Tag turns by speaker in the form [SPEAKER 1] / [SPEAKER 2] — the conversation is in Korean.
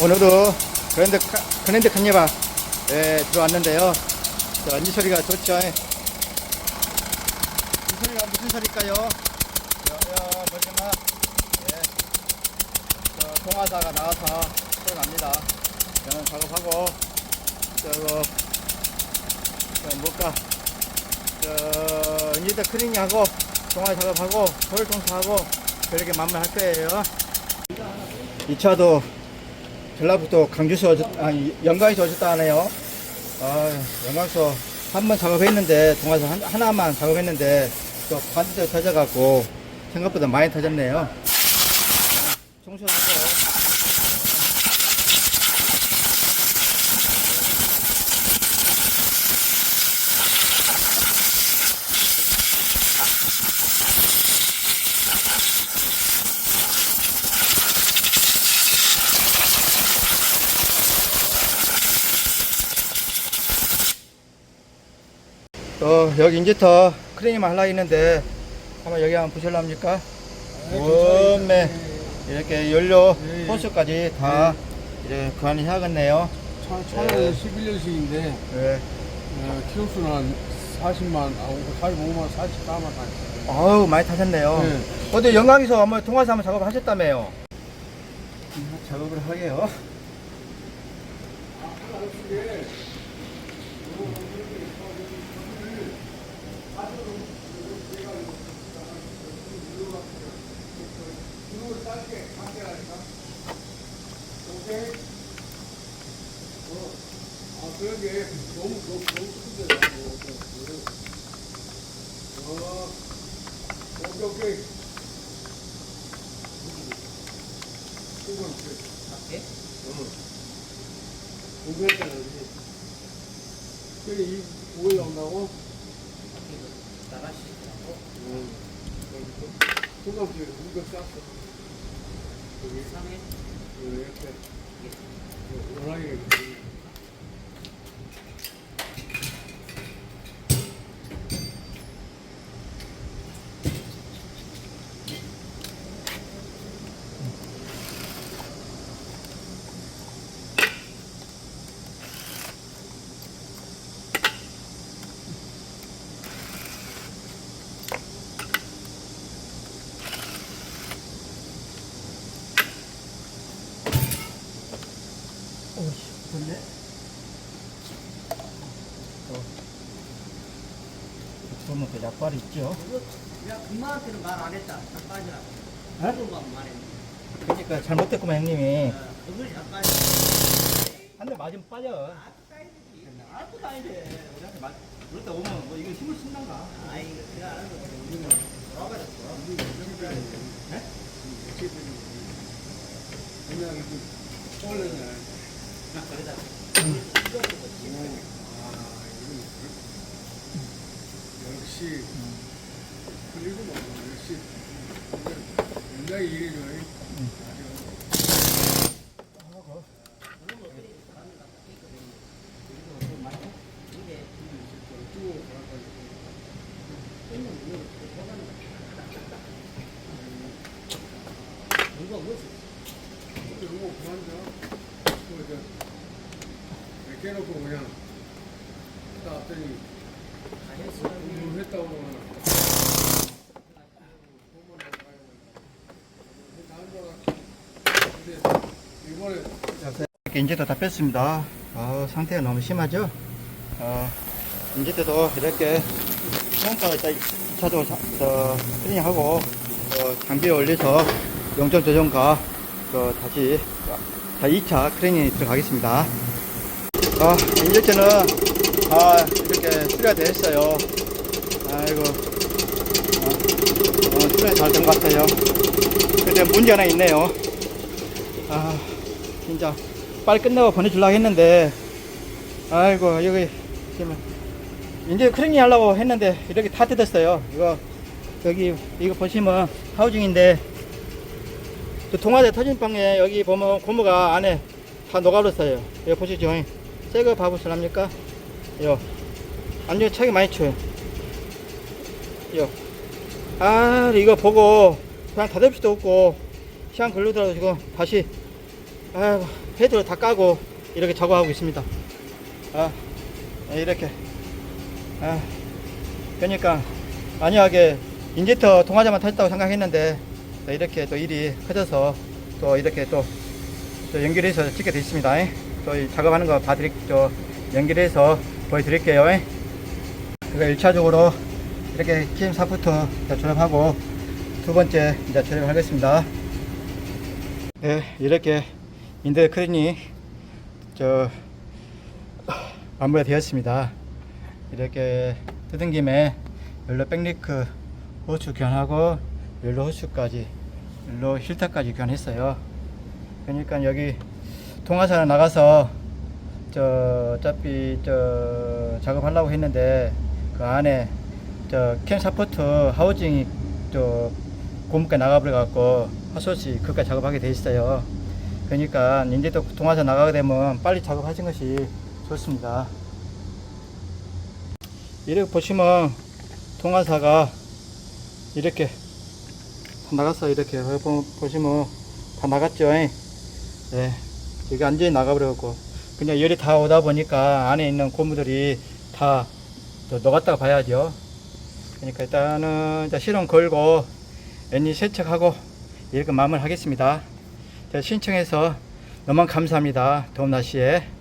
[SPEAKER 1] 오늘도 그랜드, 카- 그랜드 카니발 에 들어왔는데요. 자, 이 소리가 좋죠. 이 소리가 무슨 소리일까요? 보시면, 예, 저, 동화사가 나와서 소리 납니다. 저는 작업하고, 저거, 저, 뭘까, 저, 인지대 클리닝하고, 동화 작업하고, 돌 청소하고, 그렇게 만만할 거예요. 이 차도 전라북도 강주에서 오셨, 아니, 영광에서 오셨다 하네요. 아, 영광에서 한 번 작업했는데, 동화에서 한, 하나만 작업했는데, 또 반대로 터져갖고, 생각보다 많이 터졌네요. 청소하고, 또 여기 인제터 크레인만 하려 했는데 한번 여기 한번 보실랍니까? 원매 이렇게 연료 호스까지 다 이제 그 안에 해야겠네요.
[SPEAKER 2] 차, 차는 11년식인데
[SPEAKER 1] 네.
[SPEAKER 2] 어, 키로수는 한 40만, 아, 45만, 44만 다녔어요.
[SPEAKER 1] 아우 많이 타셨네요.
[SPEAKER 2] 네.
[SPEAKER 1] 어제 영광에서 한번 통화서 한번 작업하셨다며요. 작업을 하게요.
[SPEAKER 2] 아, 그러게 너무 너무 너무 큰데. 어, 오케이 오케이. 이건 그
[SPEAKER 3] 밖에?
[SPEAKER 2] 어. 공부했잖아 우리. 그래 이 오일 나온다고?
[SPEAKER 3] 나가시라고?
[SPEAKER 2] 응. 소감지 우리가 쌌어. 여기
[SPEAKER 3] 3회?
[SPEAKER 2] 어, 옆에 연락이
[SPEAKER 1] 오 보면 그 약발 있죠.
[SPEAKER 3] 야, 엄마한테는 말 안 했다. 잠깐이라.
[SPEAKER 1] 어? 그러니까 잘못됐구만 형님이.
[SPEAKER 3] 그걸 잠깐.
[SPEAKER 1] 한 대 맞으면 빠져.
[SPEAKER 3] 알고 다니네.
[SPEAKER 1] 우리한테 말. 그때 오면 뭐 이거 힘을 쓴단가.
[SPEAKER 3] 아이, 그냥 알아서 우리는 와가지고.
[SPEAKER 2] 우리는 여기 가야 그냥 이렇게 올려놔.
[SPEAKER 3] 그러다.
[SPEAKER 2] 10시, 그리고 뭐 10시. 굉장히 일이 좋아요. 그냥 딱 왔더니
[SPEAKER 1] 인제도 다 뺐습니다. 어, 상태가 너무 심하죠? 어, 인제도 이렇게 평가 차도 자- 저, 클리닝하고 어, 장비에 올려서 용적 조정과 또 다시 다 2차 클리닝이 들어가겠습니다. 아, 인젝터는 아, 이렇게 수리가 되었어요. 아이고, 어, 어, 수리가 잘된 것 같아요. 근데 문제 하나 있네요. 아, 진짜 빨리 끝내고 보내주려고 했는데 아이고 여기 지금 이제 크랭이 하려고 했는데 이렇게 다 뜯었어요 이거 여기 이거 보시면 하우징인데 저 동화대 터진 방에 여기 보면 고무가 안에 다 녹아버렸어요 여기 보시죠 새거 봐보실랍니까 요 완전 차기 많이 쳐요 요. 아 이거 보고 그냥 닫을 수도 없고 시간 걸리더라도 지금 다시 아이고 패드를 다 까고 이렇게 작업하고 있습니다. 아, 이렇게. 아, 그러니까 만약에 인젝터 동화자만 탔다고 생각했는데 또 이렇게 또 일이 커져서 또 이렇게 또, 또 연결해서 찍게 돼 있습니다. 또이 작업하는 거 봐드릴, 저 연결해서 보여드릴게요. 그가 1차적으로 이렇게 KM4부터 조립하고 두 번째 이제 조립을 하겠습니다. 네, 이렇게 인들 크린이 저 마무리가 되었습니다. 이렇게 뜯은 김에 열로 백리크 호수 교환하고 열로 호수까지 열로 힐터까지 교환했어요. 그러니까 여기 동화산에 나가서 저 어차피 저 작업하려고 했는데 그 안에 저캠 사포트 하우징이 저 고무까지 나가버려 갖고 헛소시 그까지 작업하게 돼 있어요. 그러니까 또 동화산 나가게 되면 빨리 작업하신 것이 좋습니다. 이렇게 보시면 동화사가 이렇게 다 나갔어 이렇게 보- 보시면 다 나갔죠. 네. 여기 완전히 나가버렸고 그냥 열이 다 오다 보니까 안에 있는 고무들이 다또 녹았다고 봐야죠. 그러니까 일단은 실험 걸고 애니 세척하고 이렇게 마무리 하겠습니다. 자, 신청해서 너무 감사합니다. 더운 날씨에.